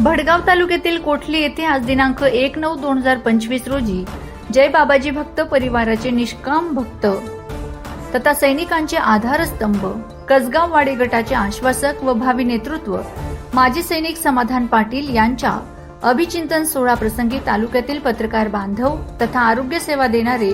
भडगाव तालुक्यातील कोठली येथे आज दिनांक एक नऊ दोन हजार पंचवीस रोजी जय बाबाजी भक्त परिवाराचे निष्काम भक्त तथा सैनिकांचे आधारस्तंभ कसगाव वाडी गटाचे आश्वासक व भावी नेतृत्व माजी सैनिक समाधान पाटील यांच्या अभिचिंतन सोहळा प्रसंगी तालुक्यातील पत्रकार बांधव तथा आरोग्य सेवा देणारे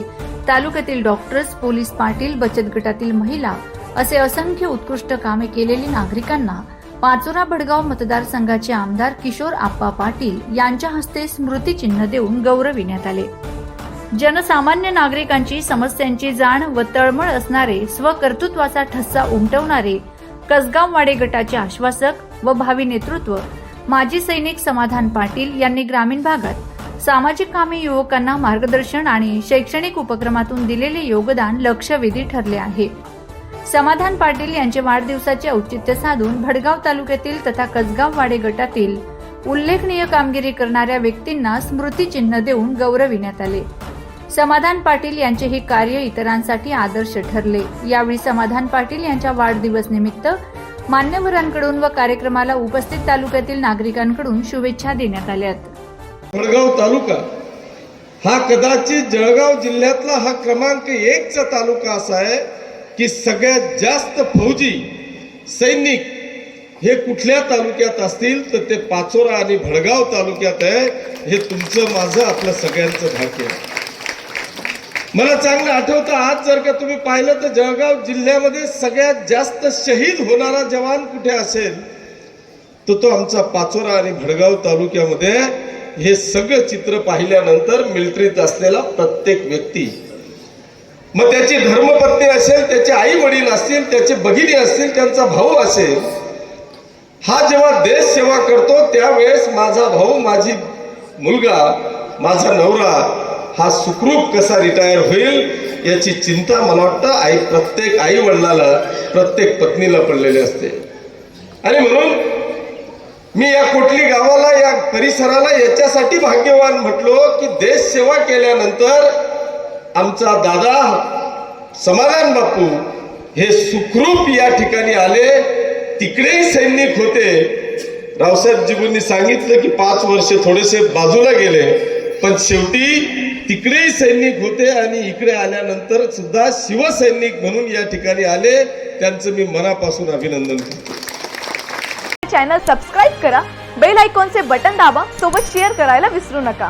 तालुक्यातील डॉक्टर्स पोलीस पाटील बचत गटातील महिला असे असंख्य उत्कृष्ट कामे केलेली नागरिकांना पाचोरा भडगाव मतदारसंघाचे आमदार किशोर आप्पा पाटील यांच्या हस्ते स्मृतिचिन्ह देऊन गौरविण्यात आले. जनसामान्य नागरिकांची समस्यांची जाण व तळमळ असणारे स्वकर्तृत्वाचा ठस्सा उमटवणारे कसगाव वाडे गटाचे आश्वासक व भावी नेतृत्व माजी सैनिक समाधान पाटील यांनी ग्रामीण भागात सामाजिक कामे युवकांना मार्गदर्शन आणि शैक्षणिक उपक्रमातून दिलेले योगदान लक्षवेधी ठरले आहे. समाधान पाटील यांचे वाढदिवसाचे औचित्य साधून भडगाव तालुक्यातील तथा कसगाव वाडे गटातील उल्लेखनीय कामगिरी करणाऱ्या व्यक्तींना स्मृतिचिन्ह देऊन गौरविण्यात आले. समाधान पाटील यांचे हे कार्य इतरांसाठी आदर्श ठरले. यावेळी समाधान पाटील यांच्या वाढदिवस निमित्त मान्यवरांकडून व कार्यक्रमाला उपस्थित तालुक्यातील नागरिकांकडून शुभेच्छा देण्यात आल्या भडगाव तालुका हा कदाचित जळगाव जिल्ह्यातला हा क्रमांक एकचा तालुका असा आहे. की सगळ्यात जास्त फौजी सैनिक हे कुठल्या तालुक्यात असतील तर ते पाचोरा आणि भडगाव तालुक्यात आहे हे तुमचं माझं आपलं सगळ्यांचं भाग्य आहे. मला चांगलं आठवतं आज जर का तुम्ही पाहिलं तर जळगाव जिल्ह्यामध्ये सगळ्यात जास्त शहीद होणारा जवान कुठे असेल तर तो आमचा पाचोरा आणि भडगाव तालुक्यामध्ये हे सगळं चित्र पाहिल्यानंतर मिलिटरीत असलेला प्रत्येक व्यक्ती मग त्याची धर्मपत्नी असेल त्याचे आई वडील असतील त्याचे भगिनी असतील त्यांचा भाऊ असेल हा जेव्हा देश सेवा करतो त्यावेळेस माझा भाऊ माझी मुलगा माझा नवरा हा सुखरूप कसा रिटायर होईल याची चिंता मला वाटतं आई प्रत्येक आई वडिलाला प्रत्येक पत्नीला पडलेली असते. आणि म्हणून मी या कुठली गावाला या परिसराला याच्यासाठी भाग्यवान म्हटलो की देश सेवा केल्यानंतर आमचा दादा समाधान बापू हे सुखरूप या ठिकाणी आले तिकडेही सैनिक होते. रावसाहेबजीबूंनी सांगितलं की पाच वर्ष थोडेसे बाजूला गेले पण शेवटी तिकडेही सैनिक होते आणि इकडे आल्यानंतर सुद्धा शिवसैनिक म्हणून या ठिकाणी आले. त्यांचं मी मनापासून अभिनंदन करतो. चॅनल सबस्क्राईब करा बेल आयकॉनचे बटन दाबा सोबत शेअर करायला विसरू नका.